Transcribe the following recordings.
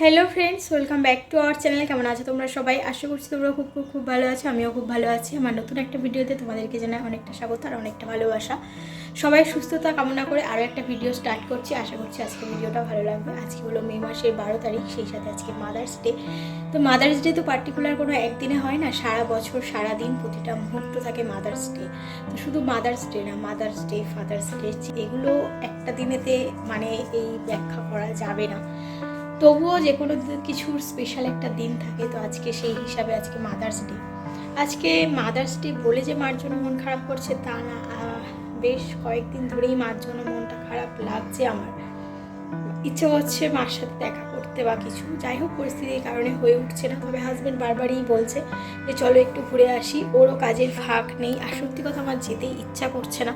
Hello friends welcome back to our channel কেমন আছো তোমরা সবাই? আশা করছি তোমরা খুব খুব খুব ভালো আছো, আমিও খুব ভালো আছি। আমার নতুন একটা ভিডিওতে তোমাদেরকে জানাই অনেকটা স্বাগত আর অনেকটা ভালোবাসা। সবাই সুস্থতা কামনা করে আরও একটা ভিডিও স্টার্ট করছি। আশা করছি আজকে ভিডিওটা ভালো লাগবে। আজকে হলো মে মাসের বারো তারিখ, সেই সাথে আজকে মাদার্স ডে তো মাদার্স ডে তো পার্টিকুলার কোনো একদিনে হয় না, সারা বছর, সারা দিন প্রতিটা মুহূর্ত থাকে মাদার্স ডে তো শুধু মাদার্স ডে না মাদার্স ডে ফাদার্স ডে এগুলো একটা দিনেতে মানে এই ব্যাখ্যা করা যাবে না। তবুও যে কোনো কিছুর স্পেশাল একটা দিন থাকে, তো আজকে সেই হিসাবে আজকে মাদার্স ডে আজকে মাদার্স ডে বলে যে মার জন্য মন খারাপ করছে, তা না বেশ কয়েকদিন ধরেই মার জন্য মনটা খারাপ লাগছে আমার। ইচ্ছে হচ্ছে মার সাথে দেখা করতে বা কিছু, যাই হোক পরিস্থিতির কারণে হয়ে উঠছে না, তবে হাজব্যান্ড বারবারই বলছে যে চলো একটু ঘুরে আসি, ওরও কাজের ফাঁক নেই, আর সত্যি কথা আমার যেতেই ইচ্ছা করছে না।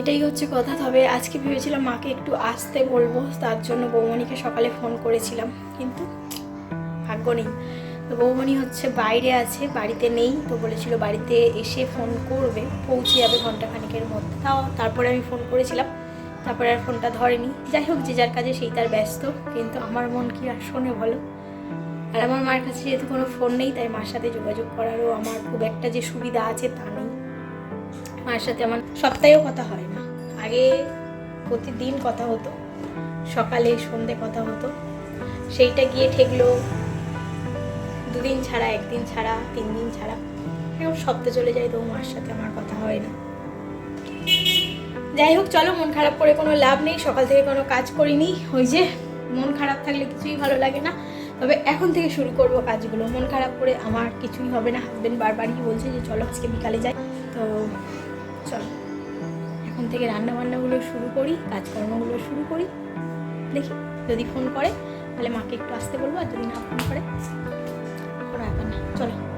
এটাই হচ্ছে কথা। তবে আজকে ভেবেছিলাম মাকে একটু আসতে বলব, তার জন্য বৌমণিকে সকালে ফোন করেছিলাম। কিন্তু ভাগ্য নেই। তো বৌমণি হচ্ছে বাইরে আছে, বাড়িতে নেই। তো বলেছিল বাড়িতে এসে ফোন করবে, পৌঁছে যাবে ঘন্টাখানিকের মধ্যে। তাও তারপরে আমি ফোন করেছিলাম, তারপরে আর ফোনটা ধরেনি। যাই হোক, যে যার কাজে সেই তার ব্যস্ত। কিন্তু আমার মন কি আর শোনে বলো? আর আমার মার কাছে যেহেতু কোনো ফোন নেই, তাই মার সাথে যোগাযোগ করারও আমার খুব একটা যে সুবিধা আছে তা মায়ের সাথে আমার সপ্তাহেও কথা হয় না। আগে প্রতিদিন কথা হতো, সকালে সন্ধে কথা হতো। সেইটা গিয়ে ঠেকলো, দুদিন ছাড়া, একদিন ছাড়া তিন দিন ছাড়া। এখন সপ্তাহে চলে যায় তো মার সাথে আমার কথা হয় না। যাই হোক, চলো, মন খারাপ করে কোনো লাভ নেই, সকাল থেকে কোনো কাজ করিনি। ওই যে, মন খারাপ থাকলে কিছুই ভালো লাগে না। তবে এখন থেকে শুরু করব কাজগুলো। মন খারাপ করে আমার কিছুই হবে না। হাজবেন্ড বারবারই বলছে যে, চলো, আজকে বিকালে যাই। তো চলো। এখন থেকে রান্না বান্নাগুলো শুরু করি, কাজকর্মগুলো শুরু করি। দেখি, যদি ফোন করে, তাহলে মাকে একটু আসতে বলব, আর যদি না ফোন করে ব্যাপার না। চলো।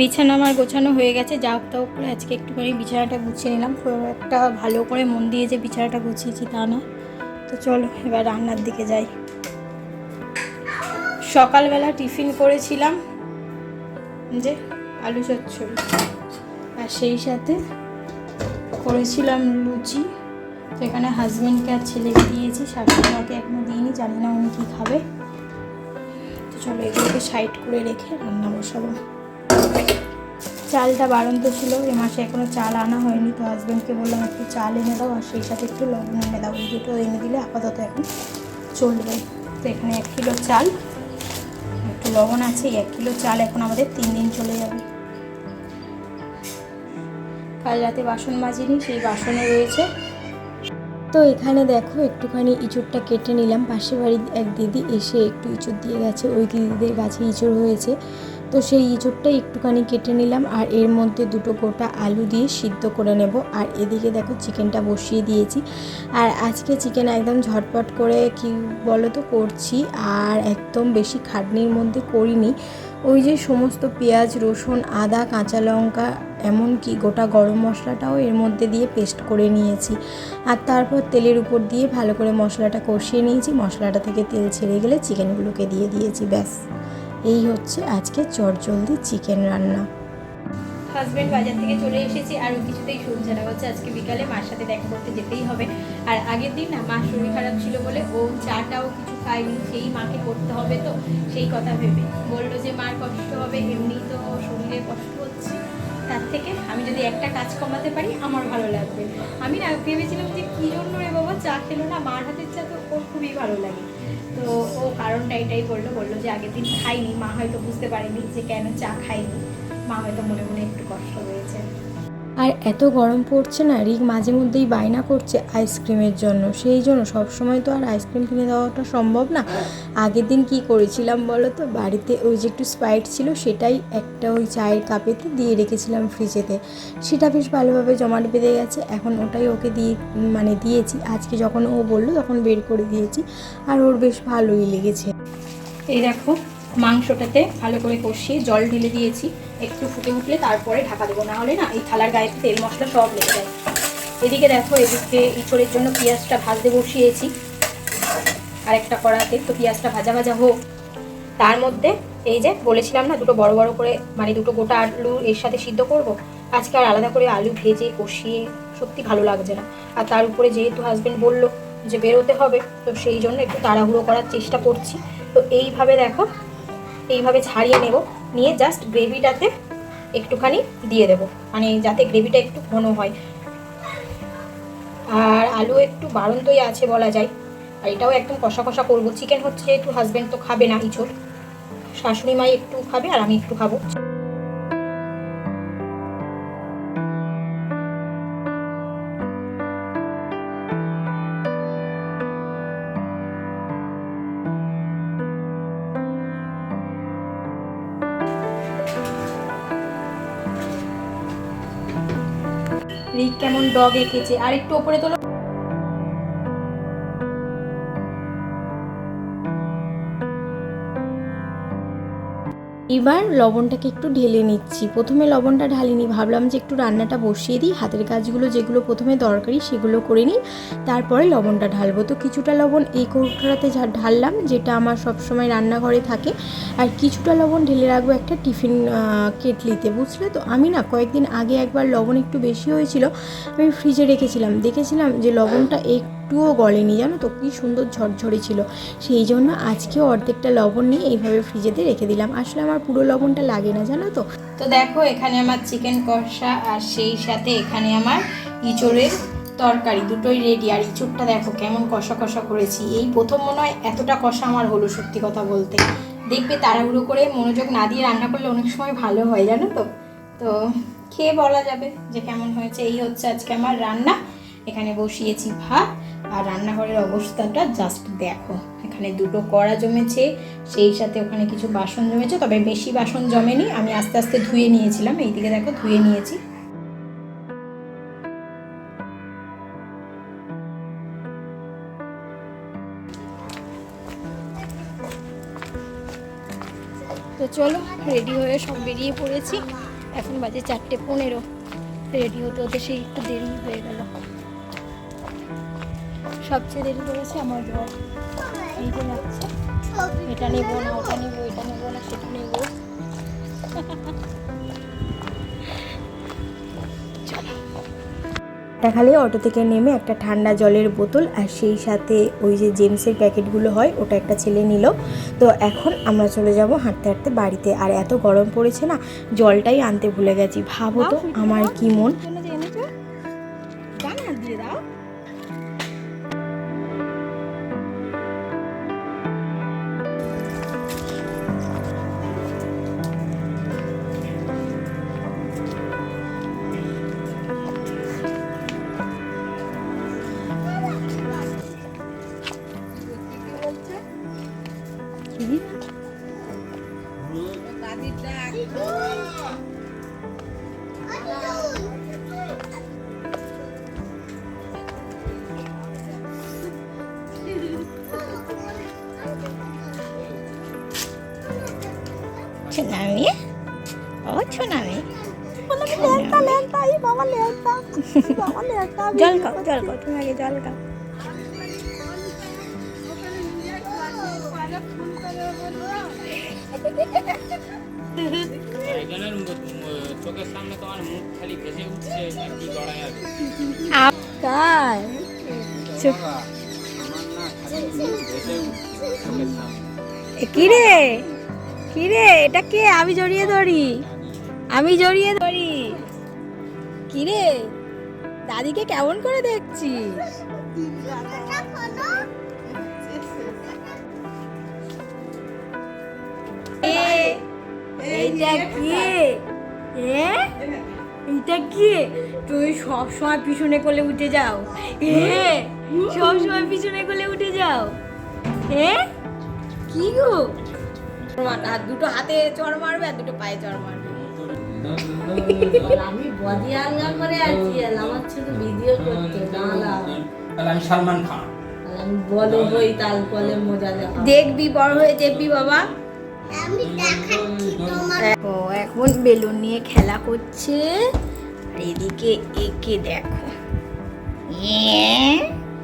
বিছানা আমার গোছানো হয়ে গেছে, যা হোক তা হোক করে আজকে একটুখানি বিছানাটা গুছিয়ে নিলাম। একটা ভালো করে মন দিয়ে যে বিছানাটা গুছিয়েছি তা না তো চলো, এবার রান্নার দিকে যাই। সকালবেলা টিফিন করেছিলাম, যে আলু চচ্চড়ি। আর সেই সাথে করেছিলাম লুচি। তো এখানে হাজব্যান্ডকে আর ছেলেকে দিয়েছি শাশুড়ি মাকে এখনও দিইনি, জানি না উনি কী খাবে। তো চলো এগুলোকে সাইড করে রেখে রান্না বসাবো। চালটা বাড়ন্ত ছিল, এ মাসে এখনও চাল আনা হয়নি, তো হাজব্যান্ডকে বললাম একটু চাল এনে দাও, আর সেই সাথে একটু লবণ এনে দাও দুটো এনে দিলে আপাতত এখন চলবে। তো এখানে এক কিলো চাল, একটু লবণ আছে, এক কিলো চাল এখন আমাদের তিন দিন চলে যাবে। কাল রাতে বাসন মাজিনি, সেই বাসনে রয়েছে। তো এখানে দেখো, একটুখানি ইঁচড়টা কেটে নিলাম, পাশের বাড়ির এক দিদি এসে একটু ইঁচড় দিয়ে গেছে, ওই দিদিদের গাছে ইঁচড় হয়েছে। তো সেই ইঁচড়টা একটুখানি কেটে নিলাম আর এর মধ্যে দুটো গোটা আলু দিয়ে সিদ্ধ করে নেব। আর এদিকে দেখো চিকেনটা বসিয়ে দিয়েছি। আর আজকে চিকেন একদম ঝটপট করে কি বলো তো করছি আর একদম বেশি খাটনির মধ্যে করিনি। ওই যে সমস্ত পেঁয়াজ, রসুন, আদা, কাঁচা লঙ্কা, এমনকি গোটা গরম মশলাটাও এর মধ্যে দিয়ে পেস্ট করে নিয়েছি। আর তারপর তেলের উপর দিয়ে ভালো করে মশলাটা কষিয়ে নিয়েছি। মশলাটা থেকে তেল ছেড়ে গেলে চিকেনগুলোকে দিয়ে দিয়েছি, ব্যাস। এই হচ্ছে আজকে চটজলদি চিকেন রান্না। হাজব্যান্ড বাজার থেকে চলে এসেছি আর কিছুতেই শুনছে না। বলছে আজকে বিকালে মার সাথে দেখা করতে যেতেই হবে। আর আগের দিন না মার শরীর খারাপ ছিল বলে ও চাটাও কিছু খায়নি, সেই মাকে করতে হবে তো, সেই কথা ভেবে। বলল যে, মার কষ্ট হবে এমনি তো শরীরে কষ্ট হচ্ছে। তার থেকে আমি যদি একটা কাজ কমাতে পারি, আমার ভালো লাগবে। আমি না ভেবেছিলাম যে, কী জন্য রে বাবা, চা খেলো না? মার হাতের চা তো ওর খুবই ভালো লাগে। কারণটা এটাই বলল বলল যে আগের দিন খাইনি, মা হয়তো বুঝতে পারেনি যে কেন চা খাইনি। মা হয়তো মনে মনে একটু কষ্ট হয়েছে। আর এত গরম পড়ছে না রিক মাঝে মধ্যেই বায়না করছে আইসক্রিমের জন্য। সেই জন্য সবসময় তো আর আইসক্রিম কিনে দেওয়াটা সম্ভব না। আগের দিন কি করেছিলাম বলো তো? বাড়িতে ওই যে একটু স্প্রাইট ছিল, সেটাই একটা ওই চায়ের কাপেতে দিয়ে রেখেছিলাম ফ্রিজেতে। সেটা বেশ ভালোভাবে জমাট বেঁধে গেছে। এখন ওটাই ওকে দিয়ে মানে দিয়েছি। আজকে যখন ও বলল, তখন বের করে দিয়েছি। আর ওর বেশ ভালোই লেগেছে। এই দেখো মাংসটাতে ভালো করে কষিয়ে জল ঢেলে দিয়েছি। একটু ফুটে উঠলে তারপরে ঢাকা দেবো। না হলে না এই থালার গায়ে তেল মশলা সব লেগে যায়। এদিকে দেখো এদিকে ইঁচড়ের জন্য পেঁয়াজটা ভাজতে বসিয়েছি। আর একটা কড়াতে তো পেঁয়াজটা ভাজা ভাজা হোক। তার মধ্যে এই যে বলেছিলাম না, দুটো বড় বড় করে মানে দুটো গোটা আলু এর সাথে সিদ্ধ করব। আজকে আর আলাদা করে আলু ভেজে কষিয়ে সত্যি ভালো লাগছে না। আর তার উপরে যেহেতু হাজবেন্ড বলল যে বেরোতে হবে, তো সেই জন্য একটু তাড়াহুড়ো করার চেষ্টা করছি। তো এইভাবে দেখো এইভাবে ছাড়িয়ে নেব। নিয়ে জাস্ট গ্রেভিটাতে একটুখানি দিয়ে দেব। মানে যাতে গ্রেভিটা একটু ঘন হয়। আর আলু একটু বাড়ন্তই আছে বলা যায়। আর এটাও একদম কষা কষা করব। চিকেন হচ্ছে একটু হাজব্যান্ড তো খাবে না কিছু শাশুড়ি মাই একটু খাবে আর আমি একটু খাব। ডগ এঁকেছে। আর একটু ওপরে তোলো। এবার লবণটাকে একটু ঢেলে নিচ্ছি। প্রথমে লবণটা ঢালিনি, ভাবলাম যে একটু রান্নাটা বসিয়ে দিই। হাতের কাজগুলো যেগুলো প্রথমে দরকারি সেগুলো করে নিই। তারপরে লবণটা ঢালবো। তো কিছুটা লবণ এই কৌটোটাতে যা- ঢাললাম, যেটা আমার সবসময় রান্নাঘরে থাকে। আর কিছুটা লবণ ঢেলে রাখব একটা টিফিন কেটলিতে, বুঝলে? তো আমি না কয়েকদিন আগে একবার লবণ একটু বেশি হয়েছিল, আমি ফ্রিজে রেখেছিলাম। দেখেছিলাম যে লবণটা একটুও গলেনি, জানো তো? কী সুন্দর ঝরঝরে ছিল। সেই জন্য আজকেও অর্ধেকটা লবণ নিয়ে এইভাবে ফ্রিজেতে রেখে দিলাম। আসলে আমার পুরো লবণটা লাগে না, জানো তো? তো দেখো, এখানে আমার চিকেন কষা আর সেই সাথে এখানে আমার ইঁচড়ের তরকারি, দুটোই রেডি আর ইঁচড়টা দেখো, কেমন কষা কষা করেছি। এই প্রথম মনে হয় এতটা কষা আমার হলো, সত্যি কথা বলতে। দেখবে তাড়াহুড়ো করে মনোযোগ না দিয়ে রান্না করলে অনেক সময় ভালো হয়, জানো তো? তো খেয়ে বলা যাবে যে কেমন হয়েছে। এই হচ্ছে আজকে আমার রান্না। এখানে বসিয়েছি ভাত। আর রান্নাঘরের অবস্থাটা জাস্ট দেখো। এখানে দুটো কড়া জমেছে, সেই সাথে ওখানে কিছু বাসন জমেছে, তবে বেশি বাসন জমেনি। আমি আস্তে আস্তে ধুয়ে নিয়েছিলাম, এইদিকে দেখো ধুয়ে নিয়েছি। তো চলো রেডি হয়ে সব বেরিয়ে পড়েছি। এখন বাজে চারটে পনেরো। রেডি হতে হতে সেই একটু দেরি হয়ে গেল। সবচেয়ে দেরি করেছে আমার বর এই যে যাচ্ছে এটা নেব না ওটা নেব এটা নেব না সেটা নেব। খালি অটো থেকে নেমে একটা ঠান্ডা জলের বোতল আর সেই সাথে ওই যে জেমসের প্যাকেটগুলো হয় ওটা একটা ছেলে নিল। তো এখন আমরা চলে যাব হাঁটতে হাঁটতে বাড়িতে। আর এত গরম পড়েছে না জলটাই আনতে ভুলে গেছি। ভাবো তো আমার কি মন। Tsunami? Oh, tsunami. জল খাও জল খাও তুমি আগে জল খাও চোখের সামনে তোমার মুখ খালি কার চুপ আমার না খালি মুখ ভেসে উঠছে চোখের সামনে কি রে? কি রে? এটা কে? আমি জড়িয়ে ধরি। আমি জড়িয়ে ধরি। কি রে? দাদিকে কেমন করে দেখছিস? এইটা কে? হ্যাঁ এইটা কে? তুমি সব পিছনে কোলে উঠে যাও। হ্যাঁ সব সময় পিছনে কোলে উঠে যাও। হ্যাঁ কি গো? আর দুটো হাতে চড় মারবে আর দুটো পায়ে চড় মারবে। আমি বডি আলগা করে আছি আর আমার শুধু ভিডিও করতে দাঁড়া তাহলে আমি সালমান খান। আমি বলে বই তাল বলে মজা দেখবি বড় হয়ে দেখবি বাবা। দেখো এখন বেলুন নিয়ে খেলা করছে। আর এদিকে একে দেখো।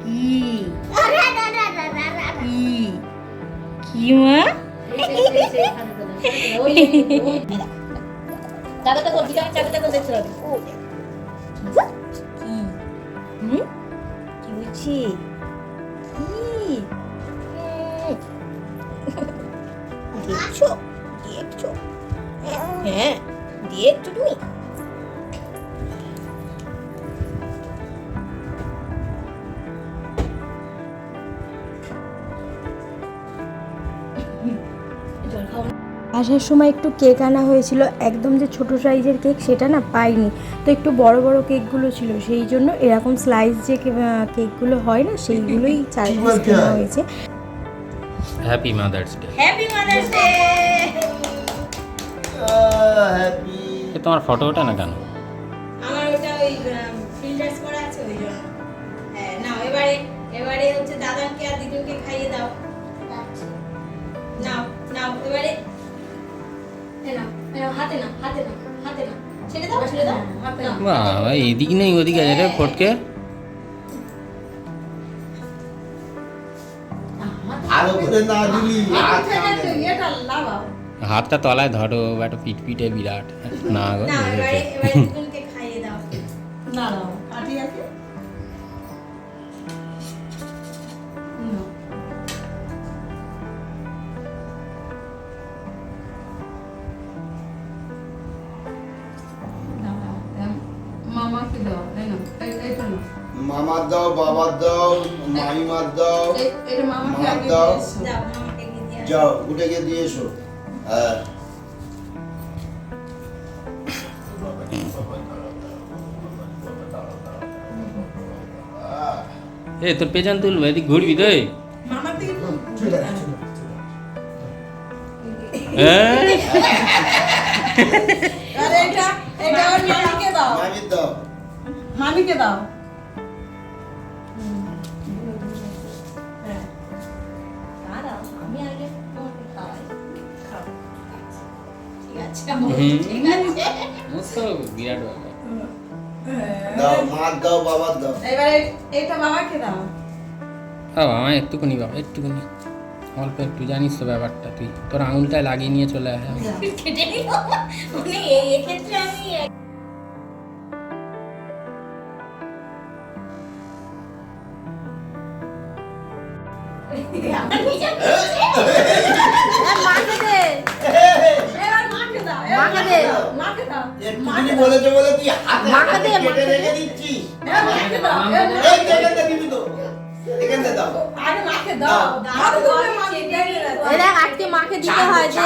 কি? মা? চাকাটা করছি চাকাটা করে দেখতে কি? হুম? কি বলছি? দেখছ দেখছ হ্যাঁ দেখছ তুমি। আসার সময় একটু কেক আনা হয়েছিল। একদম যে ছোট সাইজের কেক সেটা না পাইনি। তো একটু বড় বড় কেকগুলো ছিল। সেই জন্য এরকম স্লাইস যে কেকগুলো হয় না সেইগুলোই চার পিস কেনা হয়েছে। Happy mother's day happy mother's day এ তোমার ফটো ওঠে না কেন? আমার ওটা ওই ফিল্টার্স করা আছে ওই জন্য। হ্যাঁ নাও এবারে এবারে হচ্ছে দাদাকে আর দিদুকে খাইয়ে দাও। নাও নাও এবারে। হাতে নাও হাতে নাও হাতে নাও। ছেড়ে দাও ছেড়ে দাও। বাবা এদিক নেই ওদিকে আছে রে ফটকে। করে না দিলি। হাতটা তলায় ধরো একটা পিট পিটে বিরাট। না গো নাও দাও মামার দাও বাবার দাও মাইমার দাও এটা মামাকে মামার আগে দাও। যাও উঠে গিয়ে দিয়ে এসো। হ্যাঁ। এ তোর পেছন তুলবো এদিক ঘুরবি দিকে হ্যাঁ? বাবা আমার একটুখানি বাবা একটুখানি অল্প একটু জানিস তো ব্যাপারটা তুই। তোর আঙুলটায় লাগিয়ে নিয়ে চলে আয়। দাও এবার এই যে দিবি তো থেকে দাও আগে মাকে দাও দাও তুমি মাকে দিয়ে দাও। এই দেখ আজকে মাকে দিতে হয় যে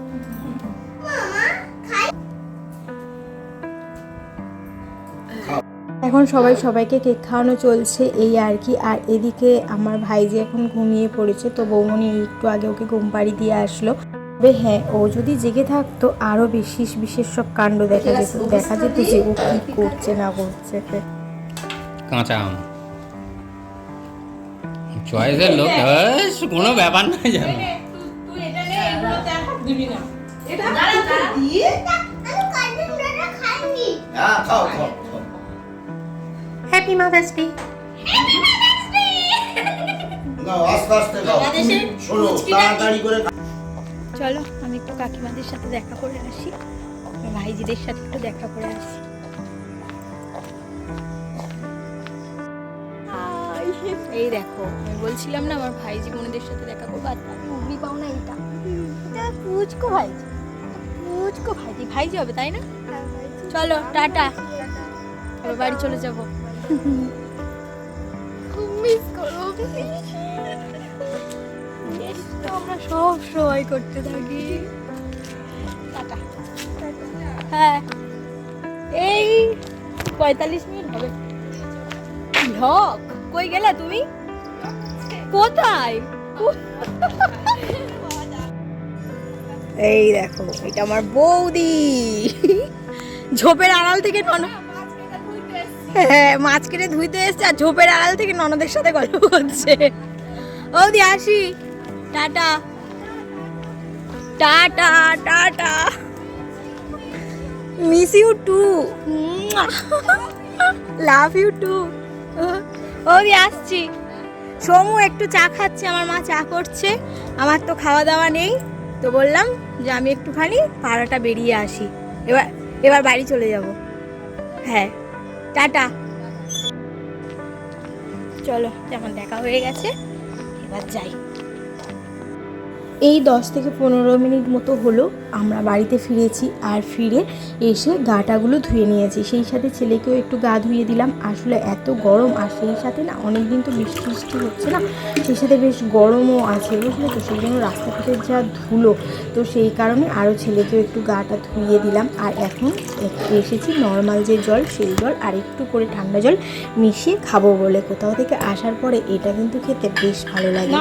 এখন সবাই সবাইকে কেক খাওয়ানো চলছে এই আর কি। আর এদিকে আমার ভাই যে এখন ঘুমিয়ে পড়েছে তো বৌমনি একটু আগে ওকে ঘুম পাড়ি দিয়ে আসলো। তবে হ্যাঁ ও যদি জেগে থাকতো আরও বিশেষ বিশেষ সব কাণ্ড দেখা যেত। দেখা যেত যে ও কি করছে না করছে। কাঁচা আম। চয়েসের লোক কোনো ব্যাপার না জানো। দিবি না। এটা হ্যাপি মাদার্স ডে না আস্তে আস্তে খাও শোনো তাড়াতাড়ি করে চলো আমি একটু কাকিমাদের সাথে দেখা করে আসি। ভাইজিদের সাথে একটু দেখা করে আসি। হাই, এই দেখো আমি বলছিলাম না আমার ভাইজি বোনদের সাথে দেখা করব আর আমি উগলি পাও না এইটা পুচকো ভাইজি। পুচকো ভাইজি। ভাইজি হবে তাই না? চলো টাটা। বাড়ি চলে যাব। মিস করব আমরা সব সময় করতে থাকি। হ্যাঁ। এই পঁয়তাল্লিশ মিনিট হবে। ঢক। কই গেলা তুমি? কোথায়? এই দেখো, এটা আমার বৌদি। ঝোপের আড়াল থেকে নন হ্যাঁ মাছ কেটে ধুইতে এসছে আর ঝোপের আড়াল থেকে ননদের সাথে গল্প করছে। বৌদি আসি। Ta-ta. Ta-ta ta-ta. Miss you too. Love you too. ওদি আসছি। সমু একটু চা খাচ্ছে, আমার মা চা করছে। আমার তো খাওয়া দাওয়া নেই। তো বললাম যে আমি একটুখানি পাড়াটা বেরিয়ে আসি। এবার এবার বাড়ি চলে যাব। হ্যাঁ। টাটা। চলো যেমন দেখা হয়ে গেছে এবার যাই। এই দশ থেকে পনেরো মিনিট মতো হলো আমরা বাড়িতে ফিরেছি আর ফিরে এসে গাটাগুলো ধুয়ে নিয়েছি। সেই সাথে ছেলেকেও একটু গা ধুয়ে দিলাম। আসলে এত গরম আর সেই সাথে না অনেক দিন তো বৃষ্টি বৃষ্টি হচ্ছে না। সেই সাথে বেশ গরমও আছে, বুঝলে তো? সেই জন্য রাস্তাঘাটের যা ধুলো, তো সেই কারণে আরও ছেলেকেও একটু গাটা ধুয়ে দিলাম। আর এখন এসেছি নর্মাল যে জল, সেই জল আর একটু করে ঠান্ডা জল মিশিয়ে খাব বলে। কোথাও থেকে আসার পরে এটা কিন্তু খেতে বেশ ভালো লাগে।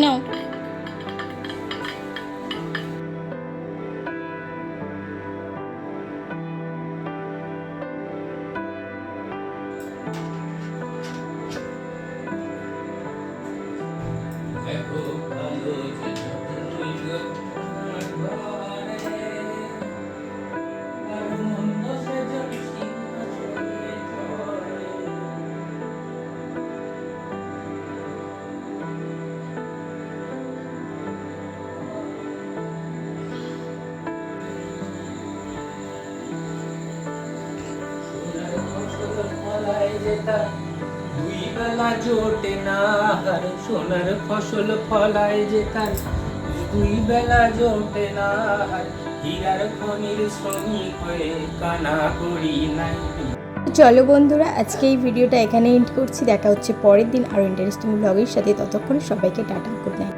নাও দুই বেলা জোটে না সোনার ফসল দুই বেলা জোটে না হার, হীরার খনির শ্রমিক হয়ে কানা করি নাই। চলো বন্ধুরা, আজকে এই ভিডিওটা এখানে এন্ড করছি। দেখা হচ্ছে পরের দিন আরও ইন্টারেস্টিং ব্লগের সাথে। ততক্ষণ সবাইকে টাটা গুড নাইট